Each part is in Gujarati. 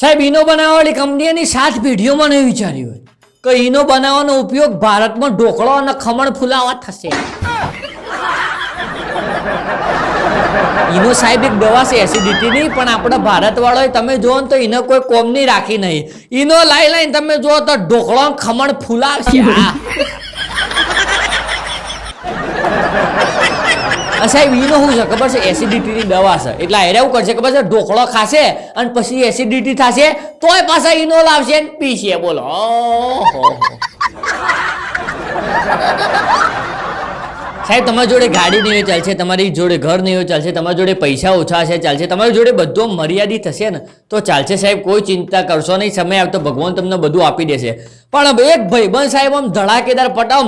સાહેબ, ઈનો બનાવવાવાળી કંપનીની સાત પેઢીઓમાં નહીં વિચાર્યું હોય. કે ઈનો બનાવવાનો ઉપયોગ ભારતમાં ઢોકળો અને ખમણ ફુલાવા થશે. ઈનો સાહેબ, એક દવા છે એસિડિટીની પણ આપણા ભારત વાળોએ તમે જુઓ તો ઈનો કોઈ કોમની રાખી નહીં. ઈનો લાઈ લાઈને તમે જુઓ તો ઢોકળો ખમણ ફુલાવશે આ આ સાહેબ ઈનો શું છે? ખબર છે? એસિડિટીની દવા છે. એટલે એને એવું કરશે, ખબર છે? ઢોકળો ખાશે અને પછી એસિડિટી થશે, તોય પાછા ઈનો લાવશે ને પીશે. બોલો સાહેબ, તમારી જોડે ગાડી નહીં ચાલશે. તમારી જોડે ઘર નહીં ચાલશે. તમારી જોડે પૈસા ઓછા હશે ચાલશે. તમારી જોડે બધું મર્યાદિત થશે ને, તો ચાલશે. સાહેબ, કોઈ ચિંતા કરશો નહીં. સમય આવતો ભગવાન તમને બધું આપી દેશે. પણ એક ભાઈબંધ સાહેબ, આમ ધડાકેદાર, પટામ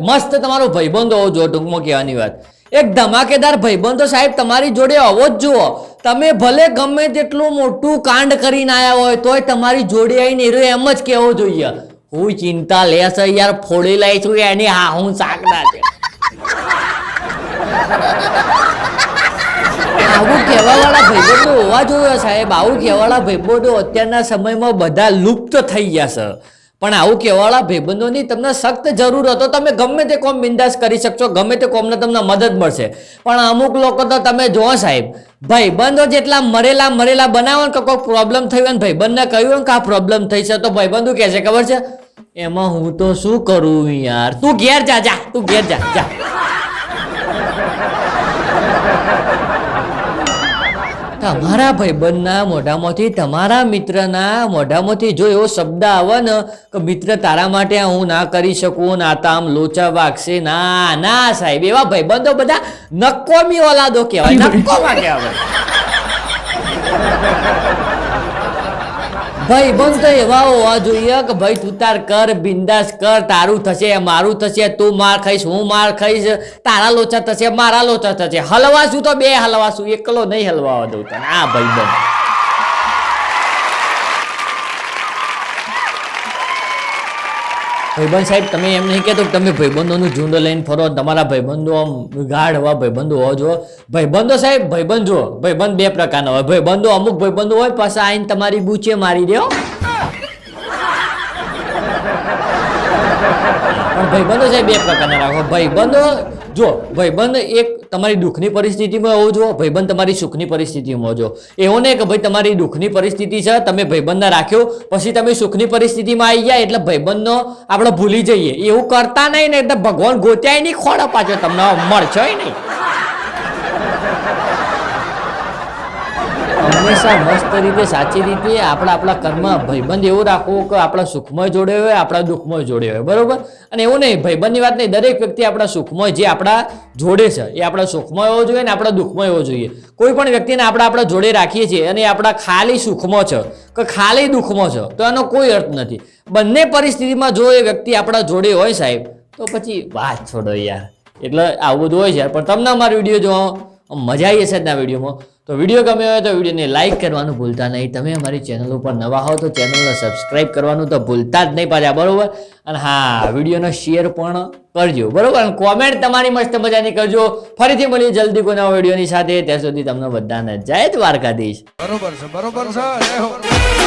મસ્ત તમારો ભાઈબંધ હોવો જોઈએ ટૂંકમાં કહેવાની વાત. એક ધમાકેદાર ભાઈબંધો સાહેબ, તમારી જોડે આવો જ જુઓ. તમે ભલે ગમે તેટલું મોટું કાંડ કરીને આવ્યા હોય, તોય તમારી જોડે આવીને એરો એમ જ કહેવો જોઈએ. હું ચિંતા લેશ યાર, ફોડી લઈશું એની હા, હું સાકડા છે. આવું કહેવાવાળા ભાઈબંધો હોવા જોઈએ સાહેબ, આવું કહેવાવાળા ભાઈબંધો અત્યારના સમયમાં બધા લુપ્ત થઈ ગયા છે. પણ આવું કહેવાવાળા ભાઈબંધોની તમને સખ્ત જરૂર હતો તમે ગમે તે કોમ બિંદાસ કરી શકશો, ગમે તે કોમને તમને મદદ મળશે. પણ અમુક લોકો તો તમે જુઓ સાહેબ, ભાઈબંધો જેટલા મરેલા મરેલા બનાવો ને કે કોઈ પ્રોબ્લેમ થઈ હોય ને ભાઈબંધને કહ્યું કે આ પ્રોબ્લેમ થઈ છે, તો ભાઈબંધ કહે છે, ખબર છે? એમાં હું તો શું કરું યાર? તું ઘેર જા જા, તું ઘેર જા જા. તમારા ભાઈબંધના મોઢામાંથી તમારા મિત્રના મોઢામાંથી જો એવો શબ્દ આવે ને કે મિત્ર તારા માટે હું ના કરી શકું ના તામ લોચા વાગશે ના ના સાહેબ એવા ભાઈબંધો બધા નક્કોમી ઓલાદો કહેવાય નક્કોમાં કહેવાય. ભાઈ બંધ તો એવા હોવા જોઈએ કે ભાઈ, તું તાર કર, બિંદાસ કર, તારું થશે, મારું થશે, તું માર ખાઈશ, હું માર ખાઈશ, તારા લોચા થશે, મારા લોચા થશે. હલવાશું તો બે હલવાશું એકલો નહીં હલવા દઉં તને. આ ભાઈ બંધ ભાઈબંધ સાહેબ, તમે એમ નહીં કહેતો તમે ભાઈબંધોનું ઝુંડ લઈને ફરો, તમારા ભાઈબંધો આમ ગાઢ હોવા, ભાઈબંધો હોવા જો ભાઈબંધો સાહેબ, ભાઈબંધ જુઓ, ભાઈબંધ બે પ્રકારના હોય. ભાઈબંધો અમુક ભાઈબંધો હોય, પાછા આવીને તમારી બૂચે મારી દો પણ ભાઈબંધો સાહેબ બે પ્રકારના રાખો. ભાઈબંધો જો ભાઈબંધ એક તમારી દુઃખની પરિસ્થિતિમાં હોવો જો ભાઈબંધ તમારી સુખની પરિસ્થિતિમાં હોજો એવો નહીં કે ભાઈ તમારી દુઃખની પરિસ્થિતિ છે, તમે ભાઈબંધને રાખ્યો, પછી તમે સુખની પરિસ્થિતિમાં આવી ગયા એટલે ભાઈબંધનો આપણે ભૂલી જઈએ. એવું કરતા નહીં ને એટલે ભગવાન ગોત્યાય નહીં ખોડા પાછો તમને મળશે નહીં. હંમેશા મસ્ત રીતે, સાચી રીતે આપણા આપણા કર્મ ભાઈબંધ એવું રાખવું કે આપણા સુખમય જોડે હોય, આપણા દુઃખમય જોડે હોય, બરોબર? અને એવું નહીં, ભાઈબંધની વાત નહીં, દરેક વ્યક્તિ આપણા સુખમય, જે આપણા જોડે છે, એ આપણા સુખમાં હોવો જોઈએ ને આપણા દુઃખમય હોવો જોઈએ. કોઈ પણ વ્યક્તિને આપણે આપણા જોડે રાખીએ છીએ અને આપણા ખાલી સુખમાં છે, કે ખાલી દુઃખમાં છે, તો એનો કોઈ અર્થ નથી. બંને પરિસ્થિતિમાં જો એ વ્યક્તિ આપણા જોડે હોય સાહેબ, તો પછી વાત છોડો યાર. એટલે આવું બધું હોય છે પણ તમને અમારો વીડિયો જોવા. મજા આવી હશે આજના વિડીયોમાં. તો વીડિયો ગમ્યો હોય તો વિડીયોને લાઇક કરવાનું ભૂલતા નહીં. તમે અમારી ચેનલ ઉપર નવા હો તો ચેનલને સબસ્ક્રાઇબ કરવાનું તો ભૂલતા જ નહીં પાછા, બરાબર? અને હા, વિડીયોનો શેર પણ કરજો, બરાબર? અને કોમેન્ટ તમારી મસ્ત મજાની કરજો. ફરીથી મળીએ જલ્દી કોઈ નવા વિડીયોની સાથે. ત્યાં સુધી તમને બધાને જય દ્વારકાધીશ. બરોબર છે બરોબર છે